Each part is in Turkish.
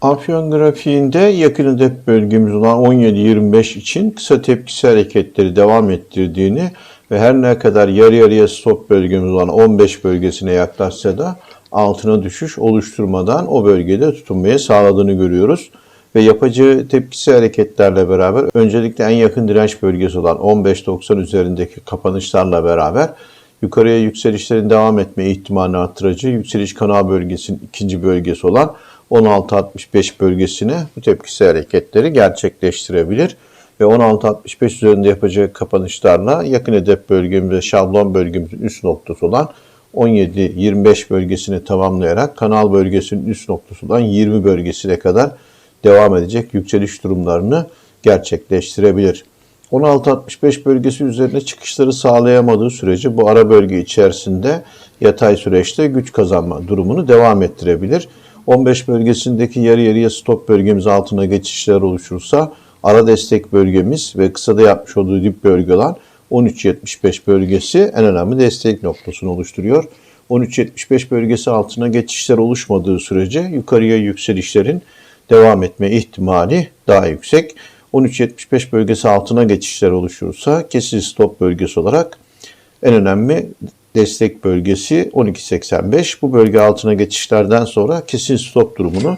Afyon grafiğinde yakın hedef bölgemiz olan 17-25 için kısa tepkisi hareketleri devam ettirdiğini ve her ne kadar yarı yarıya stop bölgemiz olan 15 bölgesine yaklaşsa da altına düşüş oluşturmadan o bölgede tutunmaya sağladığını görüyoruz. Ve yapacağı tepkisi hareketlerle beraber öncelikle en yakın direnç bölgesi olan 15.90 üzerindeki kapanışlarla beraber yukarıya yükselişlerin devam etme ihtimalini artırıcı yükseliş kanal bölgesinin ikinci bölgesi olan 16.65 bölgesine bu tepkisi hareketleri gerçekleştirebilir. Ve 16.65 üzerinde yapacağı kapanışlarla yakın hedef bölgemiz ve şablon bölgemizin üst noktası olan 17-25 bölgesini tamamlayarak kanal bölgesinin üst noktası olan 20 bölgesine kadar devam edecek yükseliş durumlarını gerçekleştirebilir. 16.65 bölgesi üzerinde çıkışları sağlayamadığı sürece bu ara bölge içerisinde yatay süreçte güç kazanma durumunu devam ettirebilir. 15 bölgesindeki yarı yarıya stop bölgemiz altına geçişler oluşursa ara destek bölgemiz ve kısada yapmış olduğu dip bölge olan 13.75 bölgesi en önemli destek noktasını oluşturuyor. 13.75 bölgesi altına geçişler oluşmadığı sürece yukarıya yükselişlerin devam etme ihtimali daha yüksek. 13.75 bölgesi altına geçişler oluşursa kesin stop bölgesi olarak en önemli destek bölgesi 12.85. Bu bölge altına geçişlerden sonra kesin stop durumunu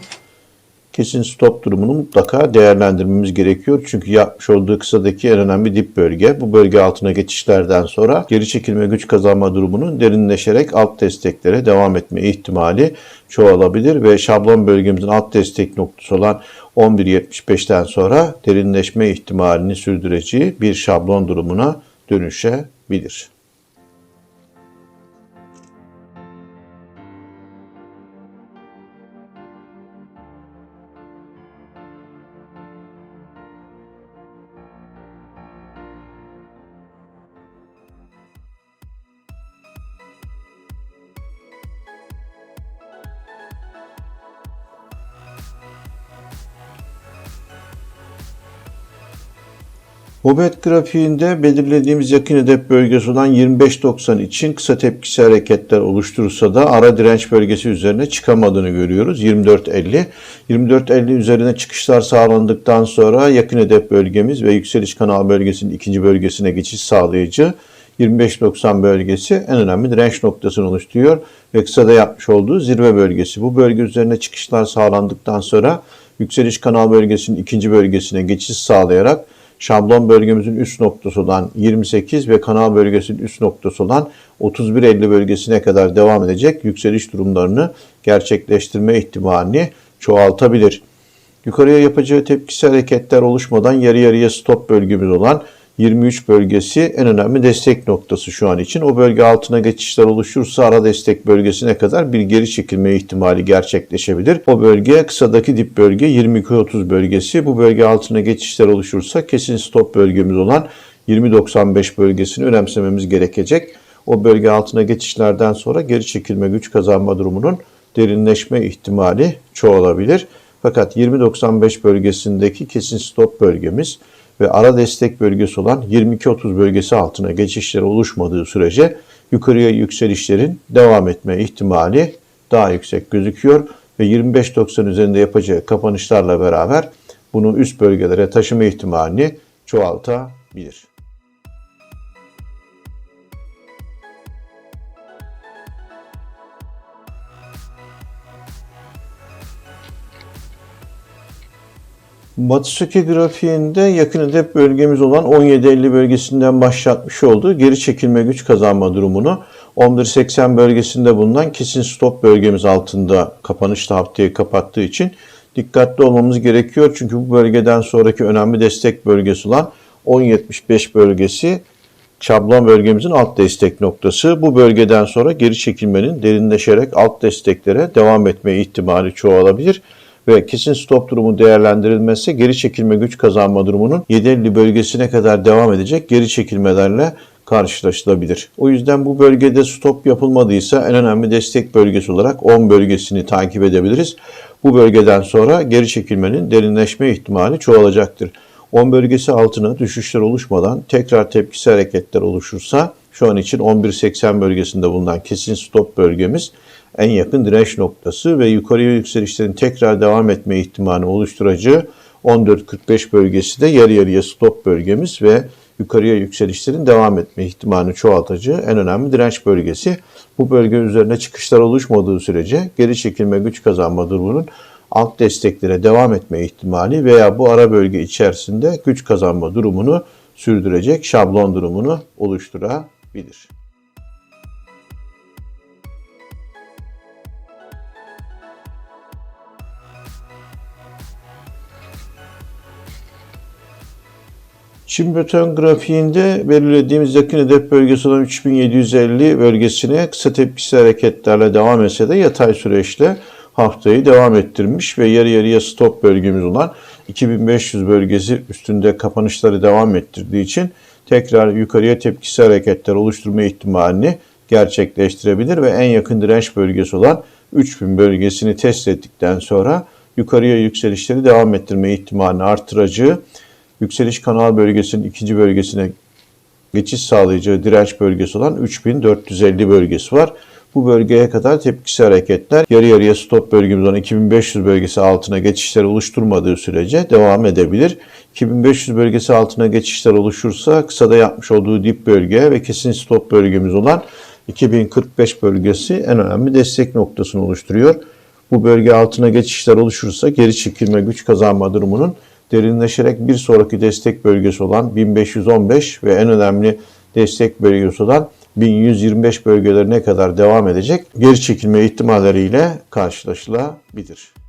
kesin stop durumunu mutlaka değerlendirmemiz gerekiyor. Çünkü yapmış olduğu kısadaki en önemli dip bölge. Bu bölge altına geçişlerden sonra geri çekilme güç kazanma durumunun derinleşerek alt desteklere devam etme ihtimali çoğalabilir ve şablon bölgemizin alt destek noktası olan 11.75'ten sonra derinleşme ihtimalini sürdüreceği bir şablon durumuna dönüşebilir. Bobet grafiğinde belirlediğimiz yakın hedef bölgesi olan 25.90 için kısa tepkisi hareketler oluşturursa da ara direnç bölgesi üzerine çıkamadığını görüyoruz. 24.50. 24.50 üzerine çıkışlar sağlandıktan sonra yakın hedef bölgemiz ve yükseliş kanal bölgesinin ikinci bölgesine geçiş sağlayıcı 25.90 bölgesi en önemli direnç noktasını oluşturuyor ve kısada yapmış olduğu zirve bölgesi. Bu bölge üzerine çıkışlar sağlandıktan sonra yükseliş kanal bölgesinin ikinci bölgesine geçiş sağlayarak şablon bölgemizin üst noktası olan 28 ve kanal bölgesinin üst noktası olan 31.50 bölgesine kadar devam edecek yükseliş durumlarını gerçekleştirme ihtimalini çoğaltabilir. Yukarıya yapacağı tepkisi hareketler oluşmadan yarı yarıya stop bölgemiz olan 23 bölgesi en önemli destek noktası şu an için. O bölge altına geçişler oluşursa ara destek bölgesine kadar bir geri çekilme ihtimali gerçekleşebilir. O bölge kısadaki dip bölge 22-30 bölgesi. Bu bölge altına geçişler oluşursa kesin stop bölgemiz olan 20-95 bölgesini önemsememiz gerekecek. O bölge altına geçişlerden sonra geri çekilme güç kazanma durumunun derinleşme ihtimali çoğalabilir. Fakat 20-95 bölgesindeki kesin stop bölgemiz ve ara destek bölgesi olan 22-30 bölgesi altına geçişler oluşmadığı sürece yukarıya yükselişlerin devam etme ihtimali daha yüksek gözüküyor ve 25-90 üzerinde yapacağı kapanışlarla beraber bunu üst bölgelere taşıma ihtimalini çoğaltabilir. Matsuki grafiğinde yakın hedef bölgemiz olan 17.50 bölgesinden başlatmış olduğu geri çekilme güç kazanma durumunu 11.80 bölgesinde bulunan kesin stop bölgemiz altında kapanışta haftayı kapattığı için dikkatli olmamız gerekiyor. Çünkü bu bölgeden sonraki önemli destek bölgesi olan 10.75 bölgesi şablon bölgemizin alt destek noktası. Bu bölgeden sonra geri çekilmenin derinleşerek alt desteklere devam etme ihtimali çoğalabilir ve kesin stop durumu değerlendirilmezse geri çekilme güç kazanma durumunun 7.50 bölgesine kadar devam edecek geri çekilmelerle karşılaşılabilir. O yüzden bu bölgede stop yapılmadıysa en önemli destek bölgesi olarak 10 bölgesini takip edebiliriz. Bu bölgeden sonra geri çekilmenin derinleşme ihtimali çoğalacaktır. 10 bölgesi altına düşüşler oluşmadan tekrar tepkisi hareketler oluşursa şu an için 11.80 bölgesinde bulunan kesin stop bölgemiz en yakın direnç noktası ve yukarıya yükselişlerin tekrar devam etme ihtimali oluşturacağı 14.45 bölgesi de yarı yarıya stop bölgemiz ve yukarıya yükselişlerin devam etme ihtimalini çoğaltacağı en önemli direnç bölgesi. Bu bölge üzerine çıkışlar oluşmadığı sürece geri çekilme güç kazanma durumunun alt desteklere devam etme ihtimali veya bu ara bölge içerisinde güç kazanma durumunu sürdürecek şablon durumunu oluşturabilir. Çin beton grafiğinde belirlediğimiz yakın hedef bölgesi olan 3750 bölgesine kısa tepkisi hareketlerle devam etse de yatay süreçle haftayı devam ettirmiş ve yarı yarıya stop bölgemiz olan 2500 bölgesi üstünde kapanışları devam ettirdiği için tekrar yukarıya tepkisi hareketler oluşturma ihtimalini gerçekleştirebilir ve en yakın direnç bölgesi olan 3000 bölgesini test ettikten sonra yukarıya yükselişleri devam ettirme ihtimalini artıracağı yükseliş kanal bölgesinin ikinci bölgesine geçiş sağlayacağı direnç bölgesi olan 3450 bölgesi var. Bu bölgeye kadar tepkisi hareketler yarı yarıya stop bölgemiz olan 2500 bölgesi altına geçişler oluşturmadığı sürece devam edebilir. 2500 bölgesi altına geçişler oluşursa kısada yapmış olduğu dip bölge ve kesin stop bölgemiz olan 2045 bölgesi en önemli destek noktasını oluşturuyor. Bu bölge altına geçişler oluşursa geri çekilme güç kazanma durumunun derinleşerek bir sonraki destek bölgesi olan 1515 ve en önemli destek bölgesi olan 1125 bölgelerine kadar devam edecek geri çekilme ihtimalleriyle karşılaşılabilir.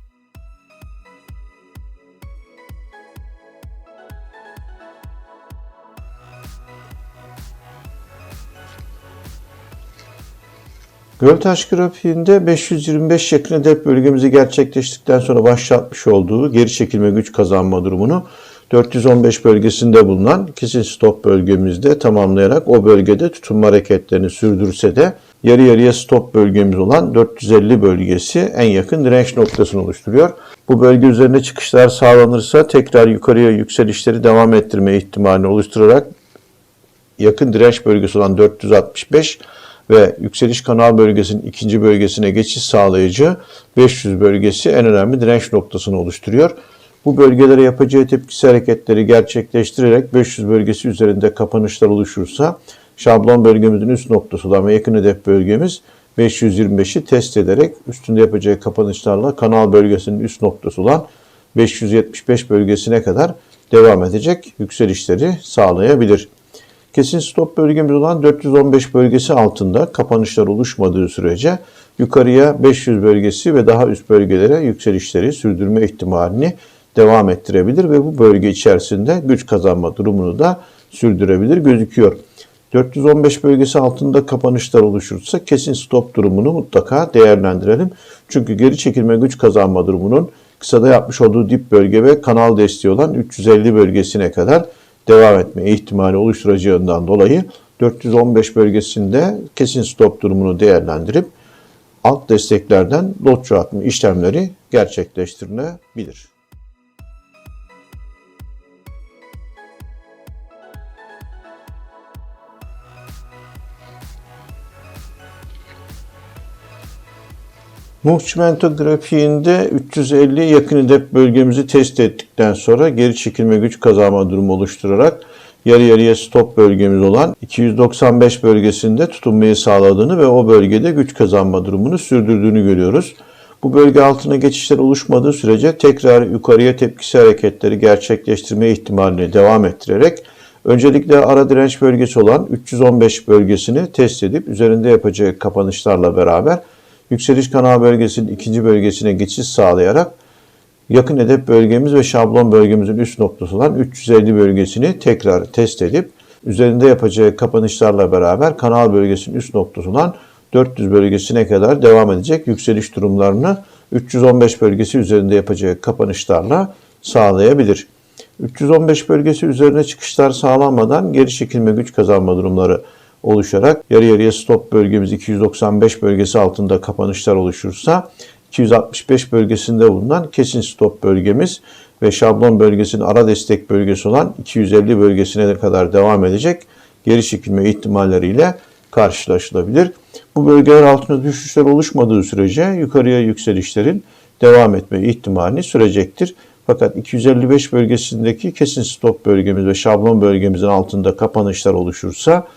Göltaş grafiğinde 525 yakın hedef bölgemizi gerçekleştikten sonra başlatmış olduğu geri çekilme güç kazanma durumunu 415 bölgesinde bulunan kesin stop bölgemizde tamamlayarak o bölgede tutunma hareketlerini sürdürse de yarı yarıya stop bölgemiz olan 450 bölgesi en yakın direnç noktasını oluşturuyor. Bu bölge üzerine çıkışlar sağlanırsa tekrar yukarıya yükselişleri devam ettirme ihtimalini oluşturarak yakın direnç bölgesi olan 465 ve yükseliş kanal bölgesinin ikinci bölgesine geçiş sağlayıcı 500 bölgesi en önemli direnç noktasını oluşturuyor. Bu bölgelere yapacağı tepkisi hareketleri gerçekleştirerek 500 bölgesi üzerinde kapanışlar oluşursa şablon bölgemizin üst noktası olan ve yakın hedef bölgemiz 525'i test ederek üstünde yapacağı kapanışlarla kanal bölgesinin üst noktası olan 575 bölgesine kadar devam edecek yükselişleri sağlayabilir. Kesin stop bölgemiz olan 415 bölgesi altında kapanışlar oluşmadığı sürece yukarıya 500 bölgesi ve daha üst bölgelere yükselişleri sürdürme ihtimalini devam ettirebilir ve bu bölge içerisinde güç kazanma durumunu da sürdürebilir gözüküyor. 415 bölgesi altında kapanışlar oluşursa kesin stop durumunu mutlaka değerlendirelim. Çünkü geri çekilme güç kazanma durumunun kısada yapmış olduğu dip bölge ve kanal desteği olan 350 bölgesine kadar devam etme ihtimali oluşturacağından dolayı 415 bölgesinde kesin stop durumunu değerlendirip alt desteklerden lot çoğaltma işlemleri gerçekleştirilebilir. Muhçimento grafiğinde 350 yakın hedef bölgemizi test ettikten sonra geri çekilme güç kazanma durumu oluşturarak yarı yarıya stop bölgemiz olan 295 bölgesinde tutunmayı sağladığını ve o bölgede güç kazanma durumunu sürdürdüğünü görüyoruz. Bu bölge altına geçişler oluşmadığı sürece tekrar yukarıya tepkisi hareketleri gerçekleştirme ihtimalini devam ettirerek öncelikle ara direnç bölgesi olan 315 bölgesini test edip üzerinde yapacağı kapanışlarla beraber yükseliş kanal bölgesinin ikinci bölgesine geçiş sağlayarak yakın hedef bölgemiz ve şablon bölgemizin üst noktası olan 350 bölgesini tekrar test edip üzerinde yapacağı kapanışlarla beraber kanal bölgesinin üst noktası olan 400 bölgesine kadar devam edecek yükseliş durumlarını 315 bölgesi üzerinde yapacağı kapanışlarla sağlayabilir. 315 bölgesi üzerine çıkışlar sağlanmadan geri çekilme güç kazanma durumları oluşarak yarı yarıya stop bölgemiz 295 bölgesi altında kapanışlar oluşursa 265 bölgesinde bulunan kesin stop bölgemiz ve şablon bölgesinin ara destek bölgesi olan 250 bölgesine kadar devam edecek geri çekilme ihtimalleriyle karşılaşılabilir. Bu bölgeler altında düşüşler oluşmadığı sürece yukarıya yükselişlerin devam etme ihtimalini sürecektir. Fakat 255 bölgesindeki kesin stop bölgemiz ve şablon bölgemizin altında kapanışlar oluşursa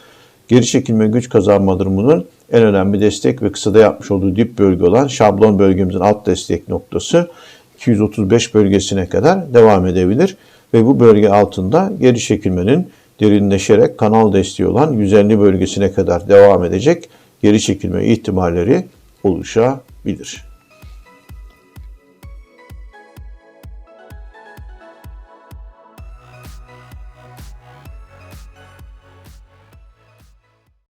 geri çekilme güç kazanma durumunun en önemli destek ve kısada yapmış olduğu dip bölge olan şablon bölgemizin alt destek noktası 235 bölgesine kadar devam edebilir ve bu bölge altında geri çekilmenin derinleşerek kanal desteği olan 150 bölgesine kadar devam edecek geri çekilme ihtimalleri oluşabilir.